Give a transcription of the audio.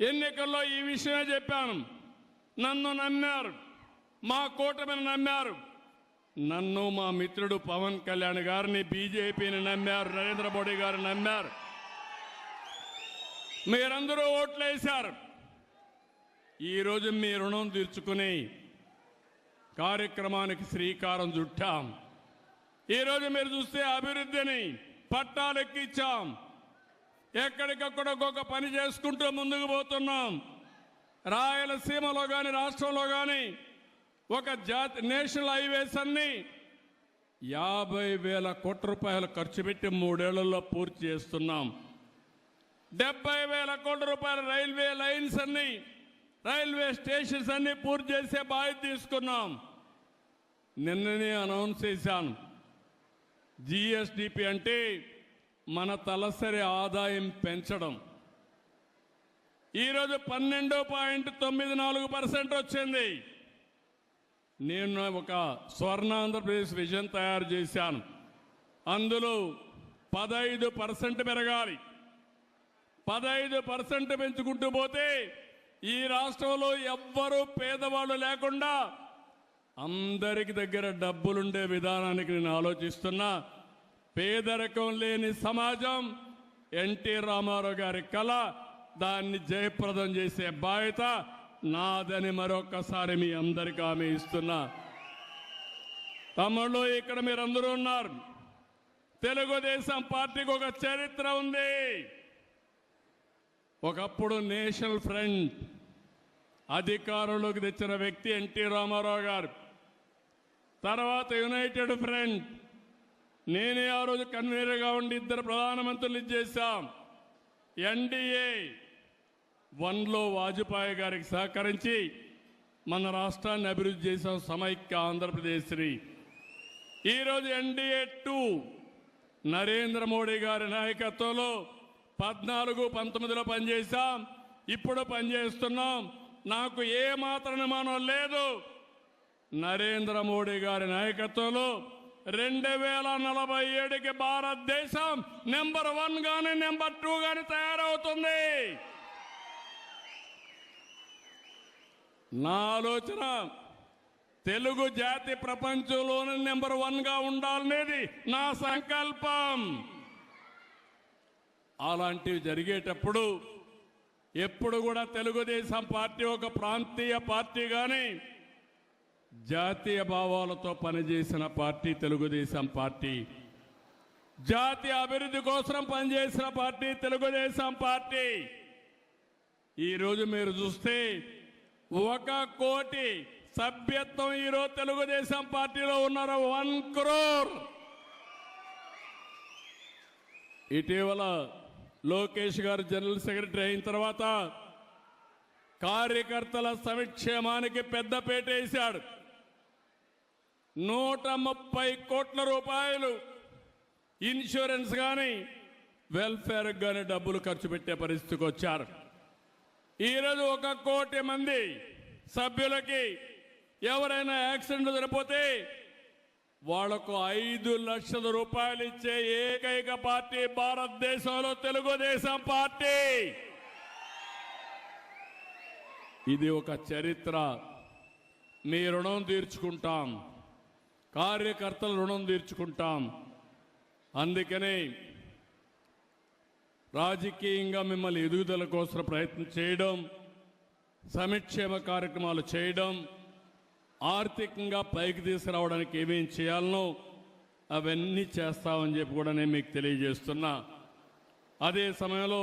ఎన్నికల్లో ఈ విషయమే చెప్పాను. నన్ను నమ్మారు. మా కూటమిని నమ్మారు. నన్ను మా మిత్రుడు పవన్ కళ్యాణ్ గారిని బీజేపీని నమ్మారు. నరేంద్ర మోడీ గారిని నమ్మారు. మీరందరూ ఓట్లేశారు. ఈరోజు మీ రుణం తీర్చుకుని కార్యక్రమానికి శ్రీకారం చుట్టాం. ఈరోజు మీరు చూస్తే అభివృద్ధిని పట్టాలెక్కిచ్చాం ఎక్కడికక్కడ ఒక్కొక్క పని చేసుకుంటూ ముందుకు పోతున్నాం. రాయలసీమలో కానీ రాష్ట్రంలో కానీ ఒక జాతి నేషనల్ హైవేస్ అన్ని యాభై వేల కోట్ల రూపాయలు ఖర్చు పెట్టి మూడేళ్ళలో పూర్తి చేస్తున్నాం. డెబ్బై వేల కోట్ల రూపాయల రైల్వే లైన్స్ అన్ని రైల్వే స్టేషన్స్ అన్ని పూర్తి చేసే బాధ్యత తీసుకున్నాం. నిన్ననే అనౌన్స్ చేశాను. జిఎస్డిపి అంటే మన తలసరి ఆదాయం పెంచడం. ఈరోజు పన్నెండు పాయింట్ తొమ్మిది నాలుగు పర్సెంట్ వచ్చింది. నేను ఒక స్వర్ణ ఆంధ్రప్రదేశ్ విజన్ తయారు చేశాను. అందులో పదహైదు పర్సెంట్ పెరగాలి. పదహైదు పర్సెంట్ పెంచుకుంటూ పోతే ఈ రాష్ట్రంలో ఎవ్వరూ పేదవాళ్ళు లేకుండా అందరికి దగ్గర డబ్బులుండే విధానానికి నేను ఆలోచిస్తున్నా. పేదరికం లేని సమాజం ఎన్టీ రామారావు గారి కళ దాన్ని జయప్రదం చేసే బాధ్యత నాదని మరొకసారి మీ అందరికీ ఆమె ఇస్తున్నా. తమ్ముళ్ళు ఇక్కడ మీరందరూ ఉన్నారు. తెలుగుదేశం పార్టీకి ఒక చరిత్ర ఉంది. ఒకప్పుడు నేషనల్ ఫ్రంట్ అధికారంలోకి తెచ్చిన వ్యక్తి ఎన్టీ రామారావు గారు. తర్వాత యునైటెడ్ ఫ్రంట్ నేనే ఆ రోజు కన్వీనర్గా ఉండి ఇద్దరు ప్రధానమంత్రులు చేశాం ఎన్డీఏ వన్లో వాజ్పేయి గారికి సహకరించి మన రాష్ట్రాన్ని అభివృద్ధి చేశాం సమైక్య ఆంధ్రప్రదేశ్ని. ఈరోజు ఎన్డీఏ టూ నరేంద్ర మోడీ గారి నాయకత్వంలో పద్నాలుగు పంతొమ్మిదిలో పనిచేశాం. ఇప్పుడు పనిచేస్తున్నాం. నాకు ఏ మాత్రం అనుమానం లేదు. నరేంద్ర మోడీ గారి నాయకత్వంలో రెండు వేల నలభై ఏడుకి భారతదేశం నెంబర్ వన్ కానీ నెంబర్ టూ కానీ తయారవుతుంది. నా ఆలోచన తెలుగు జాతి ప్రపంచంలోనే నెంబర్ వన్గా ఉండాలనేది నా సంకల్పం. అలాంటివి జరిగేటప్పుడు ఎప్పుడు కూడా తెలుగుదేశం పార్టీ ఒక ప్రాంతీయ పార్టీ కానీ జాతీయ భావాలతో పనిచేసిన పార్టీ తెలుగుదేశం పార్టీ. జాతీయ అభివృద్ధి కోసం పనిచేసిన పార్టీ తెలుగుదేశం పార్టీ. ఈరోజు మీరు చూస్తే ఒక కోటి సభ్యత్వం ఈరోజు తెలుగుదేశం పార్టీలో ఉన్నారు వన్ క్రోర్. ఇటీవల లోకేష్ గారు జనరల్ సెక్రటరీ అయిన తర్వాత కార్యకర్తల సంక్షేమానికి పెద్దపేట వేశాడు నూట ముప్పై కోట్ల రూపాయలు ఇన్సూరెన్స్ కానీ వెల్ఫేర్ కానీ డబ్బులు ఖర్చు పెట్టే పరిస్థితికి వచ్చారు. ఈరోజు ఒక కోటి మంది సభ్యులకి ఎవరైనా యాక్సిడెంట్ జరిపోతే వాళ్ళకు ఐదు లక్షల రూపాయలు ఇచ్చే ఏకైక పార్టీ భారతదేశంలో తెలుగుదేశం పార్టీ. ఇది ఒక చరిత్ర. మీ రుణం తీర్చుకుంటాం. కార్యకర్తల రుణం తీర్చుకుంటాం. అందుకనే రాజకీయంగా మిమ్మల్ని ఎదుగుదల కోసం ప్రయత్నం చేయడం సంక్షేమ కార్యక్రమాలు చేయడం ఆర్థికంగా పైకి తీసుకురావడానికి ఏమేం చేయాలనో అవన్నీ చేస్తామని చెప్పి కూడా నేను మీకు తెలియజేస్తున్నా. అదే సమయంలో